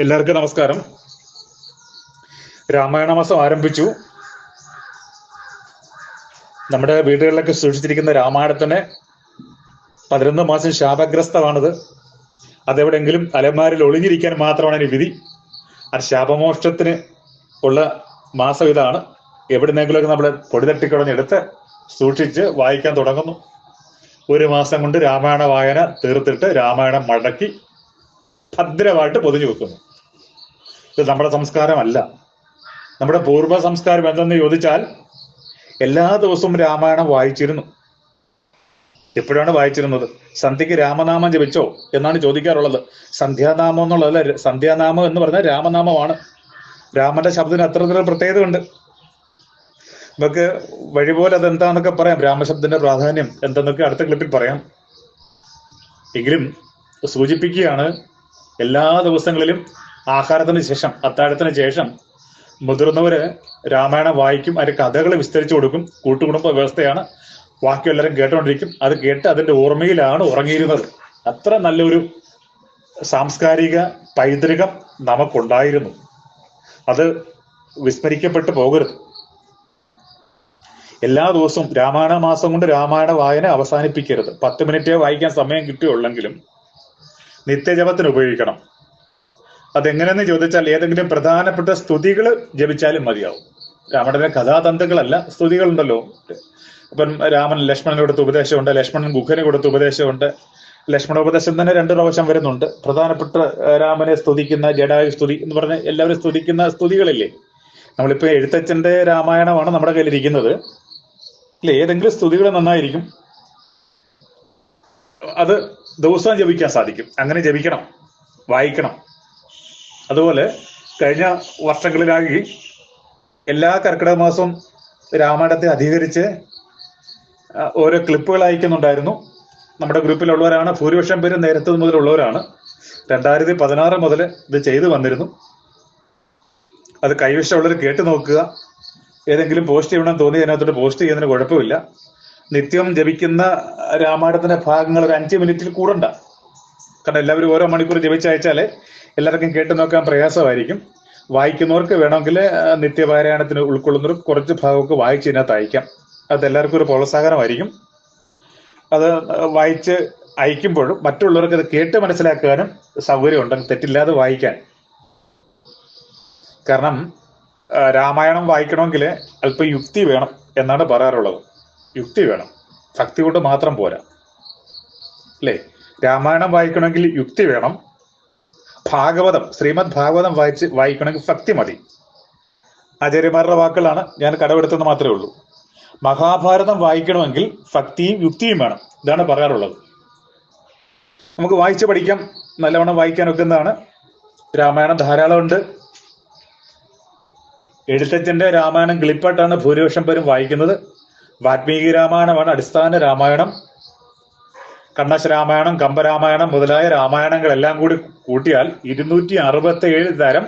എല്ലാവർക്കും നമസ്കാരം. രാമായണ മാസം ആരംഭിച്ചു. നമ്മുടെ വീടുകളിലൊക്കെ സൂക്ഷിച്ചിരിക്കുന്ന രാമായണത്തിന് പതിനൊന്ന് മാസം ശാപഗ്രസ്തമാണത്. അതെവിടെങ്കിലും അലമാരിൽ ഒളിഞ്ഞിരിക്കാൻ മാത്രമാണ് അതിന് വിധി. ആ ശാപമോക്ഷത്തിന് ഉള്ള മാസം ഇതാണ്. എവിടുന്നെങ്കിലുമൊക്കെ നമ്മൾ പൊടി തട്ടിക്കുടഞ്ഞെടുത്ത് സൂക്ഷിച്ച് വായിക്കാൻ തുടങ്ങുന്നു. ഒരു മാസം കൊണ്ട് രാമായണ വായന തീർത്തിട്ട് രാമായണം മടക്കി ഭദ്രമായിട്ട് പൊതിഞ്ഞു വെക്കുന്നു. ഇത് നമ്മുടെ സംസ്കാരമല്ല. നമ്മുടെ പൂർവ സംസ്കാരം എന്തെന്ന് ചോദിച്ചാൽ എല്ലാ ദിവസവും രാമായണം വായിച്ചിരുന്നു. എപ്പോഴാണ് വായിച്ചിരുന്നത്? സന്ധ്യക്ക് രാമനാമം ജപിച്ചോ എന്നാണ് ചോദിക്കാറുള്ളത്. സന്ധ്യാനാമം എന്നുള്ളതല്ല സന്ധ്യാനാമം എന്ന് പറഞ്ഞാൽ രാമനാമമാണ്. രാമന്റെ ശബ്ദത്തിന് അത്രത്തിലുള്ള പ്രത്യേകത ഉണ്ട് നമുക്ക് വഴിപോലെ അതെന്താന്നൊക്കെ പറയാം. രാമശബ്ദത്തിന്റെ പ്രാധാന്യം എന്തെന്നൊക്കെ അടുത്ത ക്ലിപ്പിൽ പറയാം. എങ്കിലും സൂചിപ്പിക്കുകയാണ് എല്ലാ ദിവസങ്ങളിലും ആഹാരത്തിന് ശേഷം അത്താഴത്തിന് ശേഷം മുതിർന്നവര് രാമായണം വായിക്കും അതിന്റെ കഥകൾ വിസ്തരിച്ചു കൊടുക്കും കൂട്ടുകുടുംബ വ്യവസ്ഥയാണ്. ബാക്കി എല്ലാവരും കേട്ടോണ്ടിരിക്കും. അത് കേട്ട് അതിന്റെ ഓർമ്മയിലാണ് ഉറങ്ങിയിരുന്നത്. അത്ര നല്ലൊരു സാംസ്കാരിക പൈതൃകം നമുക്കുണ്ടായിരുന്നു. അത് വിസ്മരിക്കപ്പെട്ടു പോകരുത്. എല്ലാ ദിവസവും രാമായണ മാസം കൊണ്ട് രാമായണ വായന അവസാനിപ്പിക്കരുത്. പത്ത് മിനിറ്റേ വായിക്കാൻ സമയം കിട്ടിയുള്ളെങ്കിലും നിത്യജപത്തിന് ഉപയോഗിക്കണം. അതെങ്ങനെയെന്ന് ചോദിച്ചാൽ ഏതെങ്കിലും പ്രധാനപ്പെട്ട സ്തുതികൾ ജപിച്ചാലും മതിയാവും. രാമടനെ കഥാതന്തുക്കളല്ല സ്തുതികളുണ്ടല്ലോ. അപ്പം രാമൻ ലക്ഷ്മണന് കൊടുത്ത ഉപദേശമുണ്ട് ലക്ഷ്മണൻ ഗുഹന് കൊടുത്ത ഉപദേശമുണ്ട് ലക്ഷ്മണോപദേശം തന്നെ രണ്ടു പ്രാവശ്യം വരുന്നുണ്ട്. പ്രധാനപ്പെട്ട രാമനെ സ്തുതിക്കുന്ന ജഡായു സ്തുതി എന്ന് പറഞ്ഞ എല്ലാവരും സ്തുതിക്കുന്ന സ്തുതികളില്ലേ? നമ്മളിപ്പോ എഴുത്തച്ഛന്റെ രാമായണമാണ് നമ്മുടെ കയ്യിലിരിക്കുന്നത്. അല്ലെ ഏതെങ്കിലും സ്തുതികൾ നന്നായിരിക്കും. അത് ദിവസവും ജപിക്കാൻ സാധിക്കും. അങ്ങനെ ജപിക്കണം വായിക്കണം. അതുപോലെ കഴിഞ്ഞ വർഷങ്ങളിലായി എല്ലാ കർക്കിടക മാസവും രാമായണത്തെ അധികരിച്ച് ഓരോ ക്ലിപ്പുകൾ അയക്കുന്നുണ്ടായിരുന്നു. നമ്മുടെ ഗ്രൂപ്പിലുള്ളവരാണ്. ഭൂരിപക്ഷം പേര് നേരത്തെ മുതലുള്ളവരാണ്. രണ്ടായിരത്തി പതിനാറ് മുതൽ ഇത് ചെയ്തു വന്നിരുന്നു. അത് കൈവശമുള്ളവർ കേട്ട് നോക്കുക. ഏതെങ്കിലും പോസ്റ്റ് ചെയ്യണം തോന്നി അതിനകത്തോട്ട് പോസ്റ്റ് ചെയ്യുന്നതിന് കുഴപ്പമില്ല. നിത്യം ജപിക്കുന്ന രാമായണത്തിന്റെ ഭാഗങ്ങൾ ഒരു അഞ്ച് മിനിറ്റിൽ കൂടണ്ട. കാരണം എല്ലാവരും ഓരോ മണിക്കൂർ ജപിച്ചയച്ചാൽ എല്ലാവർക്കും കേട്ടു നോക്കാൻ പ്രയാസമായിരിക്കും. വായിക്കുന്നവർക്ക് വേണമെങ്കിൽ നിത്യപാരായണത്തിന് ഉൾക്കൊള്ളുന്നവർക്ക് കുറച്ച് ഭാഗമൊക്കെ വായിച്ച് ഇതിനകത്ത് അയക്കാം. അത് എല്ലാവർക്കും ഒരു പ്രോത്സാഹനമായിരിക്കും. അത് വായിച്ച് അയക്കുമ്പോഴും മറ്റുള്ളവർക്ക് അത് കേട്ട് മനസ്സിലാക്കാനും സൗകര്യം തെറ്റില്ലാതെ വായിക്കാൻ. കാരണം രാമായണം വായിക്കണമെങ്കിൽ അല്പം യുക്തി വേണം എന്നാണ് പറയാറുള്ളത്. യുക്തി വേണം. ഭക്തി കൊണ്ട് മാത്രം പോരാ. അല്ലേ? രാമായണം വായിക്കണമെങ്കിൽ യുക്തി വേണം. ഭാഗവതം ശ്രീമദ് ഭാഗവതം വായിച്ച് വായിക്കണമെങ്കിൽ ഭക്തി മതി. ആചാര്യന്മാരുടെ വാക്കുകളാണ് ഞാൻ കടമെടുത്തെന്ന് മാത്രമേ ഉള്ളൂ. മഹാഭാരതം വായിക്കണമെങ്കിൽ ഭക്തിയും യുക്തിയും വേണം. ഇതാണ് പറയാറുള്ളത് നമുക്ക് വായിച്ച് പഠിക്കാം. നല്ലവണ്ണം വായിക്കാൻ രാമായണം ധാരാളമുണ്ട്. എഴുത്തച്ഛന്റെ രാമായണം ക്ലിപ്പായിട്ടാണ് ഭൂരിപക്ഷം പേരും വായിക്കുന്നത്. വാത്മീകി രാമായണമാണ് അടിസ്ഥാന രാമായണം. കണ്ണശ രാമായണം കമ്പരാമായണം മുതലായ രാമായണങ്ങളെല്ലാം കൂടി കൂട്ടിയാൽ ഇരുന്നൂറ്റി അറുപത്തി ഏഴ് തരം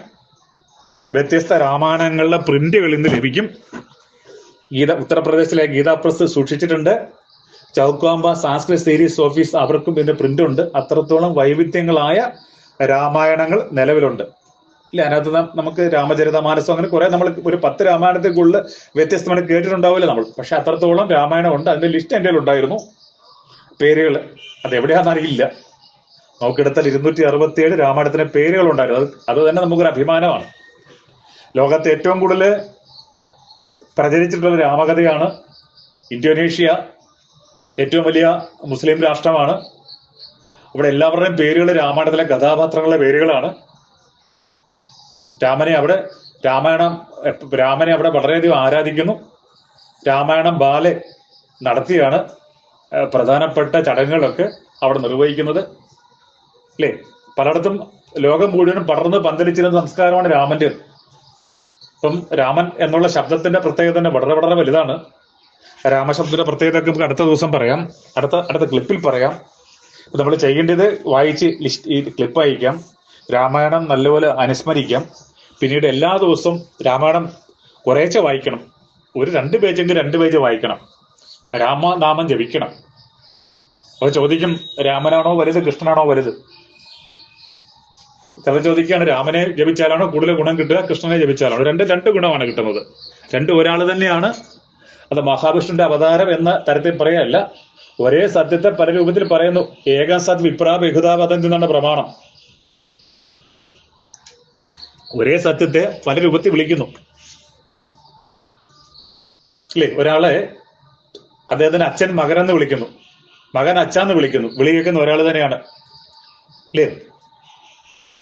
വ്യത്യസ്ത രാമായണങ്ങളുടെ പ്രിന്റുകൾ ഇന്ന് ലഭിക്കും. ഗീത ഉത്തർപ്രദേശിലെ ഗീതാ പ്രസ് സൂക്ഷിച്ചിട്ടുണ്ട്. ചൗക്കാമ്പ സാംസ്കൃതിക് സീരീസ് ഓഫീസ് അവർക്കും ഇതിന്റെ പ്രിന്റ് ഉണ്ട് അത്രത്തോളം വൈവിധ്യങ്ങളായ രാമായണങ്ങൾ നിലവിലുണ്ട്. ഇല്ല? അതിനകത്ത് നമുക്ക് രാമചരിതമാനസം അങ്ങനെ കുറെ നമ്മൾ ഒരു പത്ത് രാമായണത്തെ കൂടുതൽ വ്യത്യസ്തമായിട്ട് കേട്ടിട്ടുണ്ടാവില്ല നമ്മൾ. പക്ഷെ അത്രത്തോളം രാമായണം ഉണ്ട്. അതിന്റെ ലിസ്റ്റ് എന്റെ ഉണ്ടായിരുന്നു പേരുകൾ അത് എവിടെയാണെന്ന് അറിയില്ല. നോക്കിയെടുത്താൽ ഇരുന്നൂറ്റി അറുപത്തിയേഴ് രാമായണത്തിന് പേരുകൾ ഉണ്ടായിരുന്നു അത് അത് തന്നെ നമുക്കൊരു അഭിമാനമാണ്. ലോകത്തെ ഏറ്റവും കൂടുതൽ പ്രചരിച്ചിട്ടുള്ള രാമകഥയാണ് ഇന്തോനേഷ്യ ഏറ്റവും വലിയ മുസ്ലിം രാഷ്ട്രമാണ്. അവിടെ എല്ലാവരുടെയും പേരുകൾ രാമായണത്തിലെ കഥാപാത്രങ്ങളുടെ പേരുകളാണ്. രാമനെ അവിടെ രാമായണം രാമനെ അവിടെ വളരെയധികം ആരാധിക്കുന്നു. രാമായണം ബാലെ നടത്തിയാണ്. പ്രധാനപ്പെട്ട ചടങ്ങുകളൊക്കെ അവിടെ നിർവഹിക്കുന്നത്. അല്ലേ പലയിടത്തും ലോകം മുഴുവനും പടർന്ന് പന്തലിച്ചിരുന്ന സംസ്കാരമാണ് രാമന്റെ. ഇപ്പം രാമൻ എന്നുള്ള ശബ്ദത്തിന്റെ പ്രത്യേകത തന്നെ വളരെ വളരെ വലുതാണ്. രാമശബ്ദത്തിന്റെ പ്രത്യേകത നമുക്ക് അടുത്ത ദിവസം പറയാം. അടുത്ത അടുത്ത ക്ലിപ്പിൽ പറയാം. നമ്മൾ ചെയ്യേണ്ടത് വായിച്ച് ലിസ്റ്റ് ഈ ക്ലിപ്പ് അയക്കാം രാമായണം നല്ലപോലെ അനുസ്മരിക്കാം. പിന്നീട് എല്ലാ ദിവസവും രാമായണം കുറേശ്ശെ വായിക്കണം. ഒരു രണ്ട് പേജെങ്കിൽ രണ്ട് പേജ് വായിക്കണം. രാമനാമം ജപിക്കണം. അപ്പൊ ചോദിക്കും രാമനാണോ വലുത് കൃഷ്ണനാണോ വലുത്? ചിലർ ചോദിക്കുകയാണ് രാമനെ ജപിച്ചാലാണോ കൂടുതൽ ഗുണം കിട്ടുക കൃഷ്ണനെ ജപിച്ചാലാണോ? രണ്ട് രണ്ട് ഗുണമാണ് കിട്ടുന്നത്. രണ്ട് ഒരാൾ തന്നെയാണ്. അത് മഹാവിഷ്ണുവിന്റെ അവതാരം എന്ന തരത്തിൽ പറയല്ല. ഒരേ സത്യത്തെ പല രൂപത്തിൽ പറയുന്നു. ഏകം സത് വിപ്രാ ബഹുതാവതന്തി എന്നാണ് പ്രമാണം. ഒരേ സത്യത്തെ പല രൂപത്തിൽ വിളിക്കുന്നു. അല്ലേ? ഒരാളെ അദ്ദേഹത്തിന് അച്ഛൻ മകനെന്ന് വിളിക്കുന്നു. മകൻ അച്ഛന്ന് വിളിക്കുന്നു. വിളി കേൾക്കുന്ന ഒരാൾ തന്നെയാണ്. അല്ലേ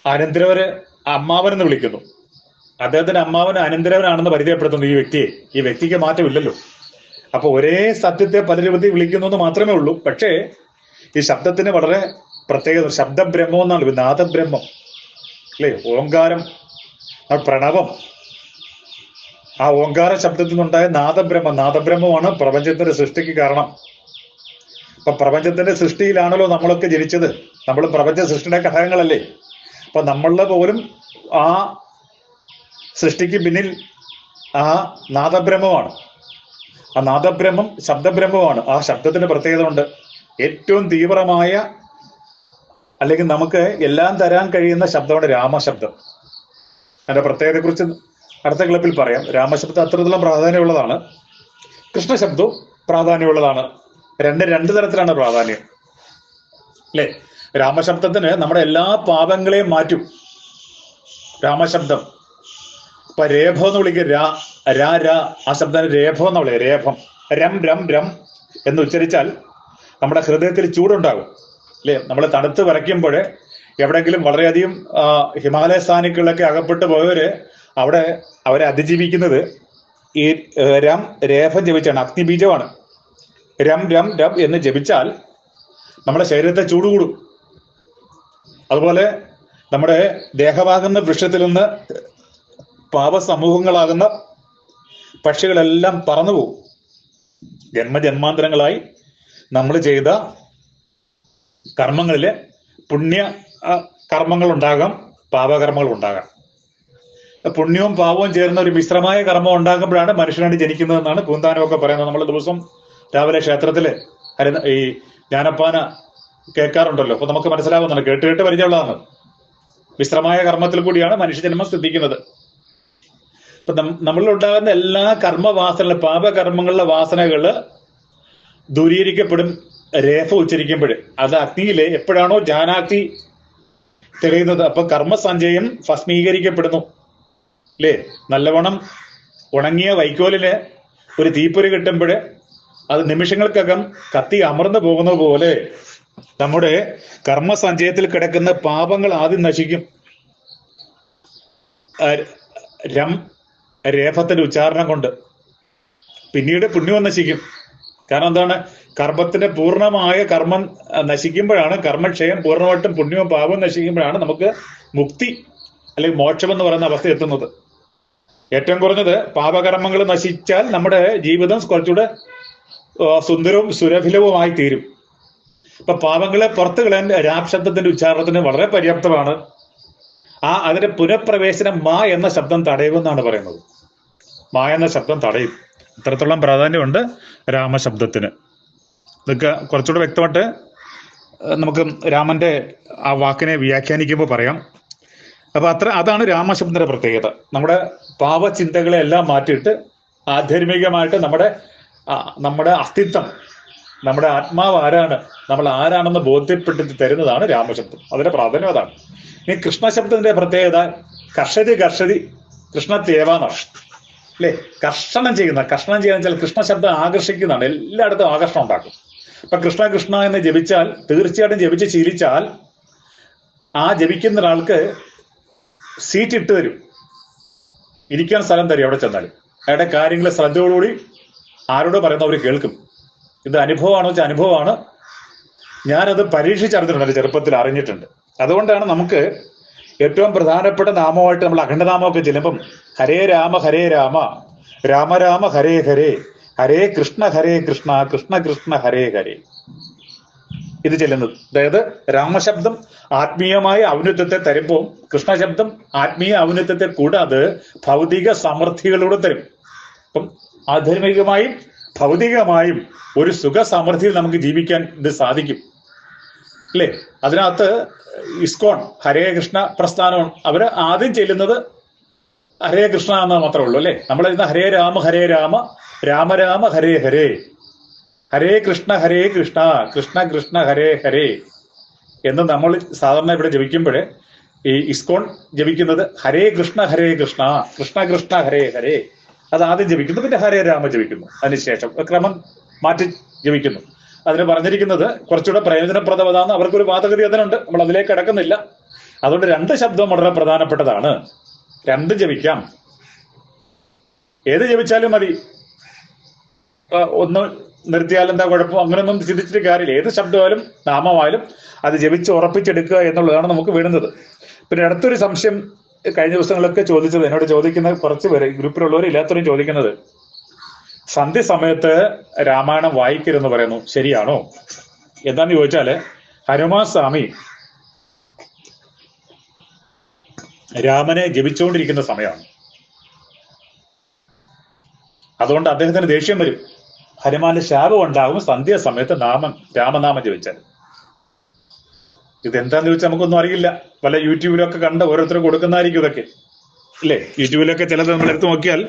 അനന്തരവര് അമ്മാവനെന്ന് വിളിക്കുന്നു. അദ്ദേഹത്തിന്റെ അമ്മാവൻ അനന്തരവനാണെന്ന് പരിചയപ്പെടുത്തുന്നു ഈ വ്യക്തിയെ. ഈ വ്യക്തിക്ക് മാറ്റമില്ലല്ലോ. അപ്പൊ ഒരേ സത്യത്തെ പല രൂപത്തിൽ വിളിക്കുന്നു എന്ന് മാത്രമേ ഉള്ളൂ. പക്ഷേ ഈ ശബ്ദത്തിന് വളരെ പ്രത്യേകത ശബ്ദബ്രഹ്മം എന്നാണ്. നാദബ്രഹ്മം. അല്ലേ ഓങ്കാരം പ്രണവം. ആ ഓങ്കാര ശബ്ദത്തിൽ നിന്നുണ്ടായ നാദബ്രഹ്മ. നാദബ്രഹ്മമാണ് പ്രപഞ്ചത്തിന്റെ സൃഷ്ടിക്ക് കാരണം. അപ്പൊ പ്രപഞ്ചത്തിന്റെ സൃഷ്ടിയിലാണല്ലോ നമ്മളൊക്കെ ജനിച്ചത്. നമ്മൾ പ്രപഞ്ച സൃഷ്ടിയുടെ ഘടകങ്ങളല്ലേ. അപ്പൊ നമ്മളുടെ പോലും ആ സൃഷ്ടിക്ക് പിന്നിൽ ആ നാദബ്രഹ്മമാണ്. ആ നാദബ്രഹ്മം ശബ്ദബ്രഹ്മമാണ്. ആ ശബ്ദത്തിന്റെ പ്രത്യേകത ഉണ്ട്. ഏറ്റവും തീവ്രമായ അല്ലെങ്കിൽ നമുക്ക് എല്ലാം തരാൻ കഴിയുന്ന ശബ്ദമാണ് രാമശബ്ദം. അതിന്റെ പ്രത്യേകതയെ കുറിച്ച് അടുത്ത ക്ലബിൽ പറയാം. രാമശബ്ദം അത്രത്തോളം പ്രാധാന്യമുള്ളതാണ്. കൃഷ്ണശബ്ദവും പ്രാധാന്യമുള്ളതാണ്. രണ്ട് രണ്ട് തരത്തിലാണ് പ്രാധാന്യം. അല്ലേ? രാമശബ്ദത്തിന് നമ്മുടെ എല്ലാ പാപങ്ങളെയും മാറ്റും. രാമശബ്ദം. ഇപ്പൊ രേഭം എന്ന് വിളിക്കുക രാ രാ രാ. ആ ശബ്ദം രേഭം എന്ന് വിളിക്കുക രേഭം രം രം രം എന്ന് ഉച്ചരിച്ചാൽ നമ്മുടെ ഹൃദയത്തിൽ ചൂടുണ്ടാകും. അല്ലേ? നമ്മൾ തണുത്ത് വരയ്ക്കുമ്പോഴേ എവിടെങ്കിലും വളരെയധികം ഹിമാലയ സ്ഥാനികളിലൊക്കെ അകപ്പെട്ടു പോയവര് അവിടെ അവരെ അതിജീവിക്കുന്നത് ഈ രം രേഖ ജപിച്ചാണ്. അഗ്നിബീജമാണ്. രം രം രം എന്ന് ജപിച്ചാൽ നമ്മുടെ ശരീരത്തെ ചൂട് കൂടും അതുപോലെ നമ്മുടെ ദേഹമാകുന്ന വൃക്ഷത്തിൽ നിന്ന് പാപസമൂഹങ്ങളാകുന്ന പക്ഷികളെല്ലാം പറന്നുപോകും. ജന്മജന്മാന്തരങ്ങളായി നമ്മൾ ചെയ്ത കർമ്മങ്ങളിൽ പുണ്യ കർമ്മങ്ങൾ ഉണ്ടാകാം പാപകർമ്മങ്ങൾ ഉണ്ടാകാം പുണ്യവും പാവവും ചേർന്ന ഒരു മിശ്രമായ കർമ്മം ഉണ്ടാകുമ്പോഴാണ് മനുഷ്യനായിട്ട് ജനിക്കുന്നതെന്നാണ് കൂന്താനമൊക്കെ പറയുന്നത്. നമ്മൾ ദിവസം രാവിലെ ക്ഷേത്രത്തിൽ ഈ ജ്ഞാനപ്പാന കേൾക്കാറുണ്ടല്ലോ. അപ്പൊ നമുക്ക് മനസ്സിലാവുന്നുണ്ട് കേട്ട് കേട്ട് പരിചയമുള്ളതാണ്. മിശ്രമായ കർമ്മത്തിൽ കൂടിയാണ് മനുഷ്യജന്മം സിദ്ധിക്കുന്നത്. ഇപ്പൊ നം- നമ്മളിൽ എല്ലാ കർമ്മവാസനകളും പാപകർമ്മങ്ങളിലെ വാസനകൾ ദൂരീകരിക്കപ്പെടും രേഖ ഉച്ചരിക്കുമ്പോൾ അത് അഗ്നിയിലെ എപ്പോഴാണോ ജാനാഗ്നി തെളിയുന്നത്. അപ്പൊ കർമ്മസഞ്ചയം ഭസ്മീകരിക്കപ്പെടുന്നു. അല്ലേ നല്ലവണ്ണം ഉണങ്ങിയ വൈക്കോലിന് ഒരു തീപ്പൊരി കിട്ടുമ്പോൾ അത് നിമിഷങ്ങൾക്കകം കത്തി അമർന്നു പോകുന്ന പോലെ നമ്മുടെ കർമ്മസഞ്ചയത്തിൽ കിടക്കുന്ന പാപങ്ങൾ ആദ്യം നശിക്കും. രം രേഫത്തിന്റെ ഉച്ചാരണം കൊണ്ട്. പിന്നീട് പുണ്യവും നശിക്കും. കാരണം എന്താണ്? കർമ്മത്തിന്റെ പൂർണമായ കർമ്മം നശിക്കുമ്പോഴാണ് കർമ്മക്ഷയം പൂർണമായിട്ടും പുണ്യവും പാപവും നശിക്കുമ്പോഴാണ് നമുക്ക് മുക്തി അല്ലെങ്കിൽ മോക്ഷം എന്ന് പറയുന്ന അവസ്ഥ എത്തുന്നത്. ഏറ്റവും കുറഞ്ഞത് പാപകർമ്മങ്ങൾ നശിച്ചാൽ നമ്മുടെ ജീവിതം കുറച്ചുകൂടെ സുന്ദരവും സുരഭിലവുമായി തീരും. ഇപ്പൊ പാപങ്ങളെ പുറത്തു കളയാൻ രാപ്ശബ്ദത്തിന്റെ ഉച്ചാരണത്തിന് വളരെ പര്യാപ്തമാണ്. ആ അതിന്റെ പുനഃപ്രവേശനം മാ എന്ന ശബ്ദം തടയുമെന്നാണ് പറയുന്നത്. മാ എന്ന ശബ്ദം തടയും. ഇത്രത്തോളം പ്രാധാന്യമുണ്ട് രാമശബ്ദത്തിന്. ഇതൊക്കെ കുറച്ചുകൂടെ വ്യക്തമായിട്ട് നമുക്ക് രാമന്റെ ആ വാക്കിനെ വ്യാഖ്യാനിക്കുമ്പോൾ പറയാം. അപ്പൊ അത്ര അതാണ് രാമശബ്ദത്തിന്റെ പ്രത്യേകത. നമ്മുടെ പാവചിന്തകളെ എല്ലാം മാറ്റിയിട്ട് ആധ്യാത്മികമായിട്ട് നമ്മുടെ നമ്മുടെ അസ്തിത്വം നമ്മുടെ ആത്മാവ് ആരാണ് നമ്മൾ ആരാണെന്ന് ബോധ്യപ്പെടുത്തി തരുന്നതാണ് രാമശബ്ദം. അതിന്റെ പ്രാധാന്യം അതാണ്. ഇനി കൃഷ്ണശബ്ദത്തിന്റെ പ്രത്യേകത കർഷതി കർഷതി കൃഷ്ണത്തേവാന്നാണ് അല്ലേ? കർഷണം ചെയ്യുന്ന കർഷണം ചെയ്യുന്ന വെച്ചാൽ കൃഷ്ണശബ്ദം ആകർഷിക്കുന്നതാണ്. എല്ലായിടത്തും ആകർഷണം ഉണ്ടാക്കും. ഇപ്പൊ കൃഷ്ണ കൃഷ്ണ എന്ന് ജപിച്ചാൽ തീർച്ചയായിട്ടും ജപിച്ച് ശീലിച്ചാൽ ആ ജപിക്കുന്ന ഒരാൾക്ക് സീറ്റ് ഇട്ട് തരും. ഇരിക്കാൻ സ്ഥലം തരും അവിടെ ചെന്നാൽ അയാളുടെ കാര്യങ്ങൾ ശ്രദ്ധയോടുകൂടി ആരോട് പറയുന്ന അവർ കേൾക്കും. ഇത് അനുഭവമാണോ വെച്ചാൽ അനുഭവമാണ്. ഞാനത് പരീക്ഷിച്ചറിഞ്ഞിട്ടുണ്ട് എന്റെ ചെറുപ്പത്തിൽ അറിഞ്ഞിട്ടുണ്ട്. അതുകൊണ്ടാണ് നമുക്ക് ഏറ്റവും പ്രധാനപ്പെട്ട നാമമായിട്ട് നമ്മൾ അഖണ്ഡനാമമൊക്കെ ചെല്ലുമ്പം ഹരേ രാമ ഹരേ രാമ രാമ രാമ ഹരേ ഹരേ ഹരേ കൃഷ്ണ ഹരേ കൃഷ്ണ കൃഷ്ണ കൃഷ്ണ ഹരേ ഹരേ. ഇത് ചെല്ലുന്നത്. അതായത് രാമശബ്ദം ആത്മീയമായ ഔന്നത്യത്തെ തരുമ്പോൾ കൃഷ്ണശബ്ദം ആത്മീയ ഔന്നത്യത്തെ കൂടാതെ ഭൗതിക സമൃദ്ധികളോട് തരും. അപ്പം ആധ്യാത്മികമായും ഭൗതികമായും ഒരു സുഖ സമൃദ്ധിയിൽ നമുക്ക് ജീവിക്കാൻ ഇത് സാധിക്കും. അല്ലേ? അതിനകത്ത് ഇസ്കോൺ ഹരേ കൃഷ്ണ പ്രസ്ഥാനം അവർ ആദ്യം ചെല്ലുന്നത് ഹരേ കൃഷ്ണ എന്ന് മാത്രമേ ഉള്ളൂ അല്ലെ? നമ്മൾ ഇന്ന് ഹരേ രാമ ഹരേ രാമ രാമ രാമ ഹരേ ഹരേ. ഹരേ കൃഷ്ണ ഹരേ കൃഷ്ണ കൃഷ്ണ കൃഷ്ണ ഹരേ ഹരേ എന്ന് നമ്മൾ സാധാരണ ഇവിടെ ജപിക്കുമ്പോൾ ഈ ഇസ്കോൺ ജപിക്കുന്നത് ഹരേ കൃഷ്ണ ഹരേ കൃഷ്ണ കൃഷ്ണ കൃഷ്ണ ഹരേ ഹരേ. അത് ആദ്യം ജപിക്കുന്നു പിന്നെ ഹരേ രാമ ജപിക്കുന്നു. അതിനുശേഷം ക്രമം മാറ്റി ജപിക്കുന്നു. അതിന് പറഞ്ഞിരിക്കുന്നത് കുറച്ചുകൂടെ പ്രയോജനപ്രദമതാണ്. അവർക്കൊരു വാദഗതി അതിനുണ്ട് നമ്മൾ അതിലേക്ക് കിടക്കുന്നില്ല. അതുകൊണ്ട് രണ്ട് ശബ്ദം വളരെ പ്രധാനപ്പെട്ടതാണ്. രണ്ട് ജപിക്കാം. ഏത് ജപിച്ചാലും മതി. ഒന്ന് നിർത്തിയാൽ എന്താ കുഴപ്പം? അങ്ങനെയൊന്നും ചിന്തിച്ചിട്ട് കാര്യമില്ല. ഏത് ശബ്ദമായാലും നാമമായാലും അത് ജപിച്ച് ഉറപ്പിച്ചെടുക്കുക എന്നുള്ളതാണ് നമുക്ക് വീണുന്നത് പിന്നെ അടുത്തൊരു സംശയം കഴിഞ്ഞ ദിവസങ്ങളൊക്കെ ചോദിച്ചത് എന്നോട് ചോദിക്കുന്ന കുറച്ച് പേര് ഗ്രൂപ്പിലുള്ളവർ ഇല്ലാത്തവരും ചോദിക്കുന്നത് സന്ധ്യ സമയത്ത് രാമായണം വായിക്കരുതെന്ന് പറയുന്നു. ശരിയാണോ? എന്താന്ന് ചോദിച്ചാൽ ഹനുമാൻ സ്വാമി രാമനെ ജപിച്ചുകൊണ്ടിരിക്കുന്ന സമയമാണ്. അതുകൊണ്ട് അദ്ദേഹത്തിന് ദേഷ്യം വരും. ഹനുമാന്റെ ശാപം ഉണ്ടാകും സന്ധ്യ സന്ധ്യാസമയത്ത് നാമം രാമനാമം ജപിച്ചാൽ. ഇതെന്താന്ന് ചോദിച്ചാൽ നമുക്കൊന്നും അറിയില്ല. പല യൂട്യൂബിലൊക്കെ കണ്ട ഓരോരുത്തരും കൊടുക്കുന്നതായിരിക്കും ഇതൊക്കെ. അല്ലേ യൂട്യൂബിലൊക്കെ ചിലത് നമ്മൾ എടുത്തു നോക്കിയാൽ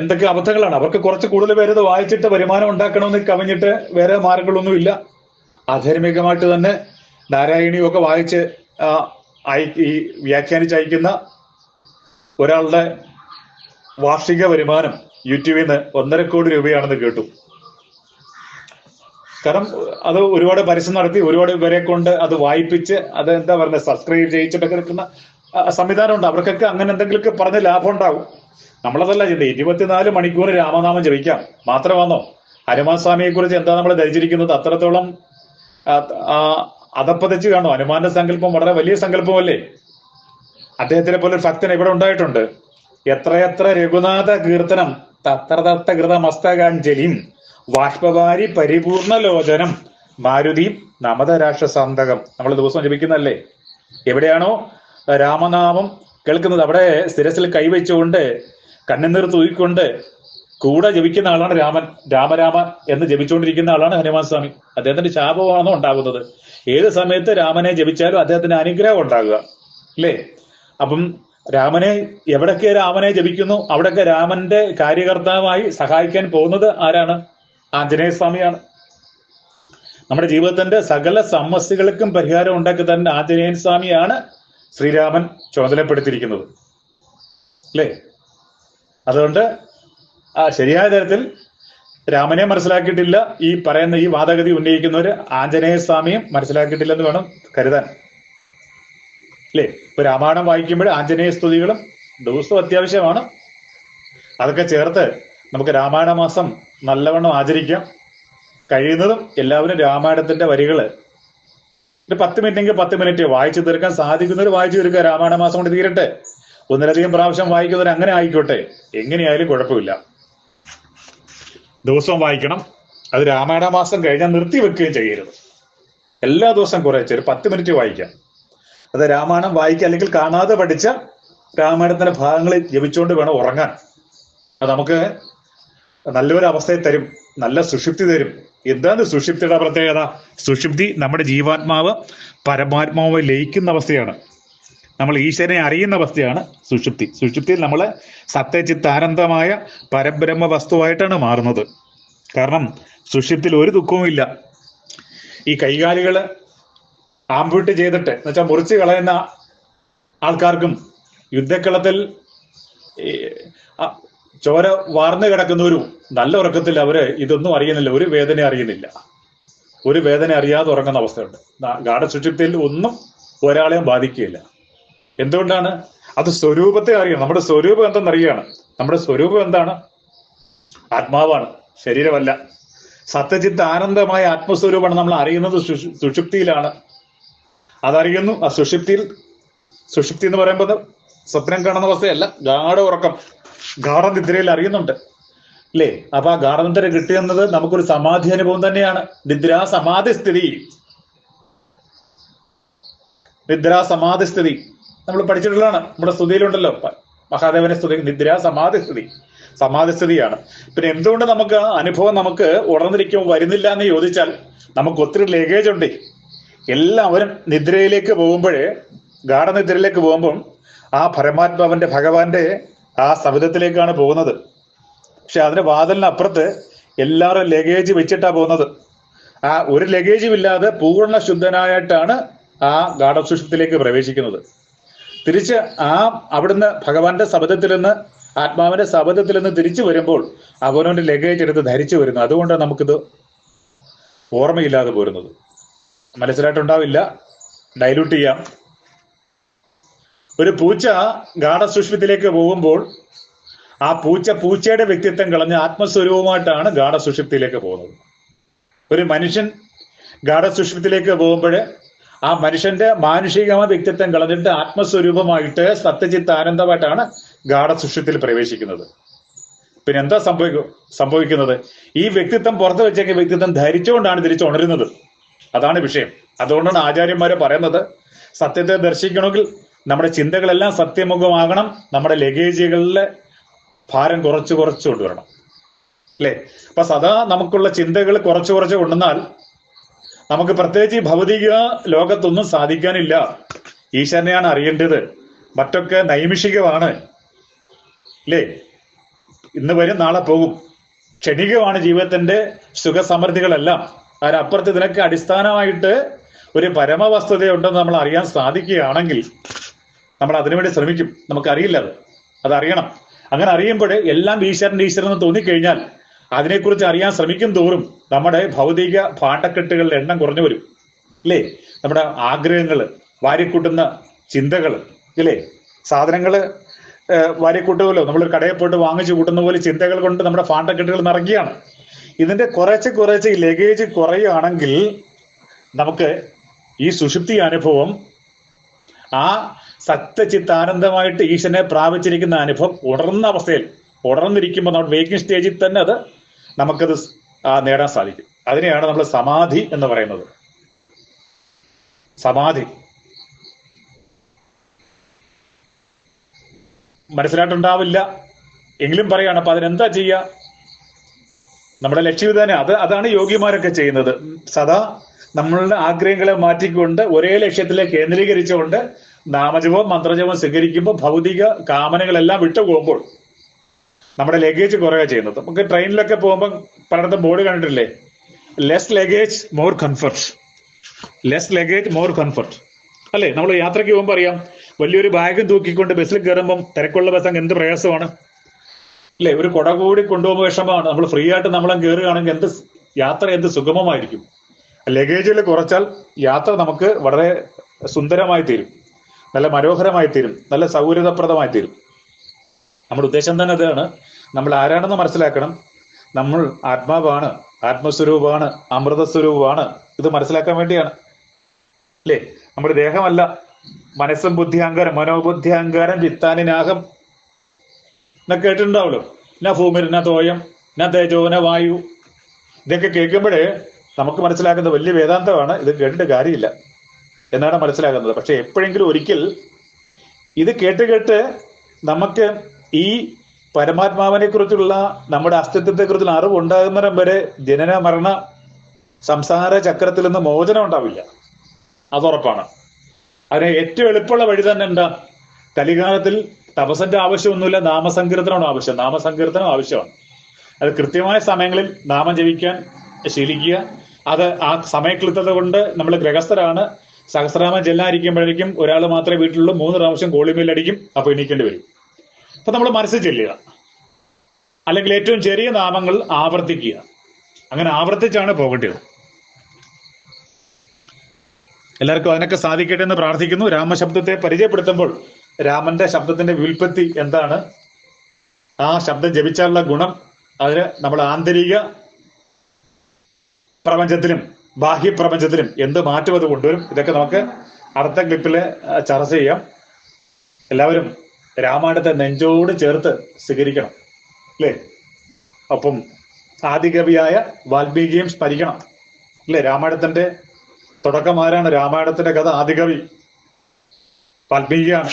എന്തൊക്കെ അബദ്ധങ്ങളാണ്. അവർക്ക് കുറച്ച് കൂടുതൽ പേര് ഇത് വായിച്ചിട്ട് വരുമാനം ഉണ്ടാക്കണമെന്ന് കവിഞ്ഞിട്ട് വേറെ മാർഗങ്ങളൊന്നുമില്ല ആധാർമികമായിട്ട് തന്നെ നാരായണിയൊക്കെ വായിച്ച് ഈ വ്യാഖ്യാനിച്ച് അയക്കുന്ന ഒരാളുടെ വാർഷിക വരുമാനം യൂട്യൂബിൽ നിന്ന് ഒന്നര കോടി രൂപയാണെന്ന് കേട്ടു. കാരണം അത് ഒരുപാട് പരസ്യം നടത്തി ഒരുപാട് പേരെ കൊണ്ട് അത് വായിപ്പിച്ച് അത് എന്താ പറയുന്നത് സബ്സ്ക്രൈബ് ചെയ്യിച്ചിട്ടൊക്കെ നിൽക്കുന്ന സംവിധാനം സംവിധാനമുണ്ട്. അവർക്കൊക്കെ അങ്ങനെ എന്തെങ്കിലുമൊക്കെ പറഞ്ഞ് ലാഭം ഉണ്ടാവും. നമ്മളതല്ല ചിന്ത ഇരുപത്തിനാല് മണിക്കൂർ രാമനാമം ജപിക്കാം. മാത്രമാണോ ഹനുമാൻ സ്വാമിയെ കുറിച്ച് എന്താ നമ്മൾ ധരിച്ചിരിക്കുന്നത്? അത്രത്തോളം അതപ്പതച്ച് കാണും. ഹനുമാന്റെ സങ്കല്പം വളരെ വലിയ സങ്കല്പമല്ലേ? അദ്ദേഹത്തിനെ പോലെ ഒരു ഭക്തൻ ഇവിടെ ഉണ്ടായിട്ടുണ്ട്. എത്രയെത്ര രഘുനാഥ കീർത്തനം തത്ര തത്ത കൃത മസ്തകാഞ്ജലിം ബാഷ്പവാരി പരിപൂർണ ലോചനം മാരുതിയും നമത രാക്ഷസാന്തകം നമ്മൾ ദിവസം ജപിക്കുന്നല്ലേ എവിടെയാണോ രാമനാമം കേൾക്കുന്നത്. അവിടെ സ്ഥിരസിൽ കൈവച്ചുകൊണ്ട് കണ്ണുനീർ തൂയിക്കൊണ്ട് കൂടെ ജപിക്കുന്ന ആളാണ് രാമൻ. രാമരാമ എന്ന് ജപിച്ചുകൊണ്ടിരിക്കുന്ന ആളാണ് ഹനുമാൻ സ്വാമി. അദ്ദേഹത്തിന്റെ ശാപമാണോ ഉണ്ടാകുന്നത്. ഏത് സമയത്ത് രാമനെ ജപിച്ചാലും അദ്ദേഹത്തിന്റെ അനുഗ്രഹം ഉണ്ടാകുക. അല്ലേ? അപ്പം രാമനെ എവിടൊക്കെ രാമനെ ജപിക്കുന്നു അവിടൊക്കെ രാമന്റെ കാര്യകർത്താവായി സഹായിക്കാൻ പോകുന്നത് ആരാണ്? ആഞ്ജനേയ സ്വാമിയാണ്. നമ്മുടെ ജീവിതത്തിന്റെ സകല സമസ്യകൾക്കും പരിഹാരം ഉണ്ടാക്കി തന്നെ ആഞ്ജനേയൻ സ്വാമിയാണ് ശ്രീരാമൻ ചുമതലപ്പെടുത്തിയിരിക്കുന്നത്. അല്ലേ? അതുകൊണ്ട് ആ ശരിയായ തരത്തിൽ രാമനെ മനസ്സിലാക്കിയിട്ടില്ല ഈ പറയുന്ന ഈ വാദഗതി ഉന്നയിക്കുന്നവർ ആഞ്ജനേയ സ്വാമിയും മനസ്സിലാക്കിയിട്ടില്ലെന്ന് വേണം കരുതാൻ. അല്ലേ ഇപ്പൊ രാമായണം വായിക്കുമ്പോൾ ആഞ്ജനേയ സ്തുതികളും ദിവസവും അത്യാവശ്യമാണ്. അതൊക്കെ ചേർത്ത് നമുക്ക് രാമായണ മാസം നല്ലവണ്ണം ആചരിക്കാം. കഴിയുന്നതും എല്ലാവരും രാമായണത്തിന്റെ വരികൾ ഒരു പത്ത് മിനിറ്റെങ്കിൽ പത്ത് മിനിറ്റ് വായിച്ചു തീർക്കാൻ സാധിക്കുന്നവർ വായിച്ചു തീർക്കുക രാമായണ മാസം കൊണ്ട് തീരട്ടെ. ഒന്നിലധികം പ്രാവശ്യം വായിക്കുന്നവർ അങ്ങനെ ആയിക്കോട്ടെ. എങ്ങനെയായാലും കുഴപ്പമില്ല. ദിവസവും വായിക്കണം. അത് രാമായണ മാസം കഴിഞ്ഞാൽ നിർത്തി വെക്കുകയും ചെയ്യരുത്. എല്ലാ ദിവസവും കുറേ ഒരു പത്ത് മിനിറ്റ് വായിക്കാം. അത് രാമായണം വായിക്കുക അല്ലെങ്കിൽ കാണാതെ പഠിച്ച രാമായണത്തിന്റെ ഭാഗങ്ങളിൽ ജപിച്ചുകൊണ്ട് വേണം ഉറങ്ങാൻ. അത് നമുക്ക് നല്ലൊരു അവസ്ഥയെ തരും നല്ല സുഷിപ്തി തരും. എന്താണ് സുഷിപ്തിയുടെ പ്രത്യേകത? സുഷിപ്തി നമ്മുടെ ജീവാത്മാവ് പരമാത്മാവ് ലയിക്കുന്ന അവസ്ഥയാണ്. നമ്മൾ ഈശ്വരനെ അറിയുന്ന അവസ്ഥയാണ് സുഷുപ്തി. സുഷുപ്തിയിൽ നമ്മൾ സത്യചിത്താനന്ദമായ പരബ്രഹ്മ വസ്തുവായിട്ടാണ് മാറുന്നത്. കാരണം സുഷിപ്തിയിൽ ഒരു ദുഃഖവുമില്ല. ഈ കൈകാലുകൾ ആംബ്യൂട്ട് ചെയ്തിട്ട് എന്നുവെച്ചാൽ മുറിച്ച് കളയുന്ന ആൾക്കാർക്കും യുദ്ധക്കളത്തിൽ ചോര വാർന്നു കിടക്കുന്നവരും നല്ല ഉറക്കത്തിൽ അവർ ഇതൊന്നും അറിയുന്നില്ല ഒരു വേദന അറിയുന്നില്ല. ഒരു വേദന അറിയാതെ ഉറങ്ങുന്ന അവസ്ഥയുണ്ട്. ഗാഠസുഷുപ്തിയിൽ ഒന്നും ഒരാളെയും ബാധിക്കുകയില്ല. എന്തുകൊണ്ടാണ്? അത് സ്വരൂപത്തെ അറിയണം. നമ്മുടെ സ്വരൂപം എന്തെന്നറിയാണ്. നമ്മുടെ സ്വരൂപം എന്താണ്? ആത്മാവാണ്. ശരീരമല്ല. സത്യചിത്ത ആനന്ദമായ ആത്മസ്വരൂപമാണ് നമ്മൾ അറിയുന്നത് സുഷു- സുഷുപ്തിയിലാണ്. അതറിയുന്നു. ആ സുഷിപ്തിയിൽ സുഷിപ്തി എന്ന് പറയുമ്പോൾ സ്വപ്നം കാണുന്ന അവസ്ഥയല്ല. ഗാഠ ഉറക്കം. ഗാഠനിദ്രയിൽ അറിയുന്നുണ്ട്. അല്ലേ അപ്പൊ ആ ഗാഠനിദ്ര കിട്ടിയെന്നത് നമുക്കൊരു സമാധി അനുഭവം തന്നെയാണ്. നിദ്രാ സമാധി സ്ഥിതി. നിദ്രാ സമാധി സ്ഥിതി. നമ്മൾ പഠിച്ചിട്ടുള്ളതാണ്. നമ്മുടെ സ്തുതിയിലുണ്ടല്ലോ. മഹാദേവന്റെ സ്തുതി സ്ഥിതി. സമാധി സ്ഥിതിയാണ്. പിന്നെ എന്തുകൊണ്ട് നമുക്ക് അനുഭവം നമുക്ക് ഉണർന്നിരിക്കുമ്പോൾ വരുന്നില്ല എന്ന് ചോദിച്ചാൽ നമുക്ക് ഒത്തിരി ലഗേജ് ഉണ്ട്. എല്ലാവരും നിദ്രയിലേക്ക് പോകുമ്പോഴേ ഗാഠനിദ്രയിലേക്ക് പോകുമ്പം ആ പരമാത്മാവന്റെ ഭഗവാന്റെ ആ സവിധത്തിലേക്കാണ് പോകുന്നത്. പക്ഷെ അതിന്റെ വാതിലിനപ്പുറത്ത് എല്ലാവരും ലഗേജ് വെച്ചിട്ടാ പോകുന്നത്. ആ ഒരു ലഗേജും ഇല്ലാതെ പൂർണ ശുദ്ധനായിട്ടാണ് ആ ഗാഠസുഷത്തിലേക്ക് പ്രവേശിക്കുന്നത്. തിരിച്ച് ആ അവിടുന്ന് ഭഗവാന്റെ ശബ്ദത്തിൽ നിന്ന് ആത്മാവിന്റെ ശബ്ദത്തിൽ നിന്ന് തിരിച്ചു വരുമ്പോൾ അവനവന്റെ ലഗേജ് എടുത്ത് ധരിച്ചു വരുന്നു. അതുകൊണ്ടാണ് നമുക്കിത് ഓർമ്മയില്ലാതെ പോരുന്നത്. മനസ്സിലായിട്ടുണ്ടാവില്ല. ഡൈലൂട്ട് ചെയ്യാം. ഒരു പൂച്ച ഗാഠസുഷ്മത്തിലേക്ക് പോകുമ്പോൾ ആ പൂച്ച പൂച്ചയുടെ വ്യക്തിത്വം കളഞ്ഞ് ആത്മസ്വരൂപമായിട്ടാണ് ഗാഠസുഷുപ്തിയിലേക്ക് പോകുന്നത്. ഒരു മനുഷ്യൻ ഗാഠസുഷുപ്തിയിലേക്ക് പോകുമ്പോൾ ആ മനുഷ്യന്റെ മാനുഷികമായ വ്യക്തിത്വം കളഞ്ഞിട്ട് ആത്മസ്വരൂപമായിട്ട് സത്യജിത്ത് ആനന്ദമായിട്ടാണ് ഗാഠസുഷുപ്തിയിൽ പ്രവേശിക്കുന്നത്. പിന്നെ എന്താ സംഭവിക്കും സംഭവിക്കുന്നത്? ഈ വ്യക്തിത്വം പുറത്തു വെച്ചേക്ക് വ്യക്തിത്വം ധരിച്ചുകൊണ്ടാണ് തിരിച്ചുണരുന്നത് അതാണ് വിഷയം. അതുകൊണ്ടാണ് ആചാര്യന്മാരെ പറയുന്നത് സത്യത്തെ ദർശിക്കണമെങ്കിൽ നമ്മുടെ ചിന്തകളെല്ലാം സത്യമുഖമാകണം നമ്മുടെ ലഗേജുകളിലെ ഭാരം കുറച്ച് കുറച്ച് കൊണ്ടുവരണം. അല്ലേ? അപ്പൊ സദാ നമുക്കുള്ള ചിന്തകൾ കുറച്ച് കുറച്ച് കൊണ്ടുവന്നാൽ നമുക്ക് പ്രത്യേകിച്ച് ഈ ഭൗതിക ലോകത്തൊന്നും സാധിക്കാനില്ല. ഈശ്വരനെയാണ് അറിയേണ്ടത്. മറ്റൊക്കെ നൈമിഷികമാണ്. അല്ലേ? ഇന്ന് വരും നാളെ പോകും. ക്ഷണികമാണ് ജീവിതത്തിന്റെ സുഖസമൃദ്ധികളെല്ലാം. അതിനപ്പുറത്ത് ഇതിനൊക്കെ അടിസ്ഥാനമായിട്ട് ഒരു പരമവസ്തുതയുണ്ടെന്ന് നമ്മൾ അറിയാൻ സാധിക്കുകയാണെങ്കിൽ നമ്മൾ അതിനുവേണ്ടി ശ്രമിക്കും. നമുക്കറിയില്ല അത്. അതറിയണം. അങ്ങനെ അറിയുമ്പോൾ എല്ലാം ഈശ്വരൻ ഈശ്വരൻ എന്ന് തോന്നിക്കഴിഞ്ഞാൽ അതിനെക്കുറിച്ച് അറിയാൻ ശ്രമിക്കും തോറും നമ്മുടെ ഭൗതിക പാട്ടക്കെട്ടുകളുടെ എണ്ണം കുറഞ്ഞു വരും. അല്ലേ നമ്മുടെ ആഗ്രഹങ്ങൾ വാരിക്കൂട്ടുന്ന ചിന്തകൾ ഇല്ലേ? സാധനങ്ങൾ വാരിക്കൂട്ടുമല്ലോ. നമ്മൾ കടയിൽ പോയിട്ട് വാങ്ങിച്ചു കൂട്ടുന്ന പോലെ ചിന്തകൾ കൊണ്ട് നമ്മുടെ പാട്ടക്കെട്ടുകൾ നിറയ്ക്കുകയാണ് ഇതിന്റെ കുറച്ച് കുറച്ച് ലഗേജ് കുറയുകയാണെങ്കിൽ നമുക്ക് ഈ സുഷുപ്തി അനുഭവം ആ സത്യചിത്താനന്ദമായിട്ട് ഈശ്വരനെ പ്രാപിച്ചിരിക്കുന്ന അനുഭവം ഉണർന്ന അവസ്ഥയിൽ ഉണർന്നിരിക്കുമ്പോൾ നമ്മൾ വേക്കിംഗ് സ്റ്റേജിൽ തന്നെ അത് നമുക്കത് നേടാൻ സാധിക്കും. അതിനെയാണ് നമ്മൾ സമാധി എന്ന് പറയുന്നത്. സമാധി. മനസ്സിലായിട്ടുണ്ടാവില്ല. എങ്കിലും പറയാണ് അപ്പൊ അതിനെന്താ ചെയ്യുക നമ്മുടെ ലക്ഷ്യം തന്നെ അത് അതാണ് യോഗിമാരൊക്കെ ചെയ്യുന്നത്. സദാ നമ്മളുടെ ആഗ്രഹങ്ങളെ മാറ്റിക്കൊണ്ട് ഒരേ ലക്ഷ്യത്തിലെ കേന്ദ്രീകരിച്ചുകൊണ്ട് നാമജപം മന്ത്രജപം സ്വീകരിക്കുമ്പോൾ ഭൗതിക കാമനകളെല്ലാം വിട്ടുപോകുമ്പോൾ നമ്മുടെ ലഗേജ് കുറയുക ചെയ്യുന്നത്. നമുക്ക് ട്രെയിനിലൊക്കെ പോകുമ്പോൾ പലയിടത്തും ബോർഡ് കണ്ടിട്ടില്ലേ? Less luggage more comfort less luggage more comfort അല്ലേ? നമ്മൾ യാത്രയ്ക്ക് പോകുമ്പോൾ അറിയാം വലിയൊരു ബാഗ് തൂക്കിക്കൊണ്ട് ബസ്സിൽ കയറുമ്പം തിരക്കുള്ള ബസ് അങ്ങ് എന്ത് പ്രയാസമാണ്? അല്ലേ ഒരു കുട കൂടി കൊണ്ടുപോകുമ്പോൾ വിഷമമാണ്. നമ്മൾ ഫ്രീ ആയിട്ട് നമ്മളെ കയറുകയാണെങ്കിൽ എന്ത് യാത്ര എന്ത് സുഗമമായിരിക്കും? ലഗേജിൽ കുറച്ചാൽ യാത്ര നമുക്ക് വളരെ സുന്ദരമായി തീരും. നല്ല മനോഹരമായി തീരും. നല്ല സൗകര്യപ്രദമായി തീരും. നമ്മുടെ ഉദ്ദേശം തന്നെ അതാണ്. നമ്മൾ ആരാണെന്ന് മനസ്സിലാക്കണം. നമ്മൾ ആത്മാവാണ് ആത്മസ്വരൂപമാണ് അമൃതസ്വരൂപമാണ്. ഇത് മനസ്സിലാക്കാൻ വേണ്ടിയാണ്. അല്ലേ നമ്മുടെ ദേഹമല്ല. മനസ്സും ബുദ്ധി അഹങ്കാരം മനോബുദ്ധി എന്നാ ഭൂമി എന്നാ തോയം എന്നാ തേജോ ന വായു. ഇതൊക്കെ കേൾക്കുമ്പോഴേ നമുക്ക് മനസ്സിലാക്കുന്ന വലിയ വേദാന്തമാണ്. ഇത് കേട്ടിട്ട് കാര്യമില്ല എന്നാണ് മനസ്സിലാക്കുന്നത് പക്ഷെ എപ്പോഴെങ്കിലും ഒരിക്കൽ ഇത് കേട്ട് കേട്ട് നമുക്ക് ഈ പരമാത്മാവിനെ കുറിച്ചുള്ള നമ്മുടെ അസ്തിത്വത്തെ കുറിച്ചുള്ള അറിവ് ഉണ്ടാകുന്നിടം വരെ ജനന മരണ സംസാര ചക്രത്തിൽ നിന്ന് മോചനം ഉണ്ടാവില്ല. അതുറപ്പാണ് അതിന് ഏറ്റവും എളുപ്പമുള്ള വഴി തന്നെ എന്താ? കലികാലത്തിൽ തപസന്റെ ആവശ്യമൊന്നുമില്ല നാമസങ്കീർത്തനമാണ് ആവശ്യം. നാമസങ്കീർത്തനം ആവശ്യമാണ്. അത് കൃത്യമായ സമയങ്ങളിൽ നാമം ജപിക്കാൻ ശീലിക്കുക. അത് ആ സമയക്ലിത്തത കൊണ്ട് നമ്മൾ ഗ്രഹസ്ഥരാണ് സഹസ്രനാമം ചെല്ലാതിരിക്കുമ്പോഴേക്കും ഒരാൾ മാത്രമേ വീട്ടിലുള്ളൂ. മൂന്ന് പ്രാവശ്യം കോളിമേലടിക്കും അപ്പൊ എണീക്കേണ്ടി വരും. അപ്പൊ നമ്മൾ മനസ്സ് ചെല്ലുക. അല്ലെങ്കിൽ ഏറ്റവും ചെറിയ നാമങ്ങൾ ആവർത്തിക്കുക. അങ്ങനെ ആവർത്തിച്ചാണ് പോകേണ്ടത്. എല്ലാവർക്കും അതിനൊക്കെ സാധിക്കട്ടെ എന്ന് പ്രാർത്ഥിക്കുന്നു. രാമശബ്ദത്തെ പരിചയപ്പെടുത്തുമ്പോൾ രാമന്റെ ശബ്ദത്തിന്റെ വ്യുൽപ്പത്തി എന്താണ്? ആ ശബ്ദം ജപിച്ചാലുള്ള ഗുണം അതിന് നമ്മൾ ആന്തരിക പ്രപഞ്ചത്തിലും ബാഹ്യ പ്രപഞ്ചത്തിലും എന്ത് മാറ്റം അത് കൊണ്ടുവരും? ഇതൊക്കെ നമുക്ക് അടുത്ത ക്ലിപ്പിൽ ചർച്ച ചെയ്യാം. എല്ലാവരും രാമായണത്തെ നെഞ്ചോട് ചേർത്ത് സ്വീകരിക്കണം അല്ലേ? അപ്പം ആദികവിയായ വാൽമീകിയും സ്മരിക്കണം അല്ലേ? രാമായണത്തിന്റെ തുടക്കമാരാണ്? രാമായണത്തിന്റെ കഥ ആദികവി വാൽമീകിയാണ്.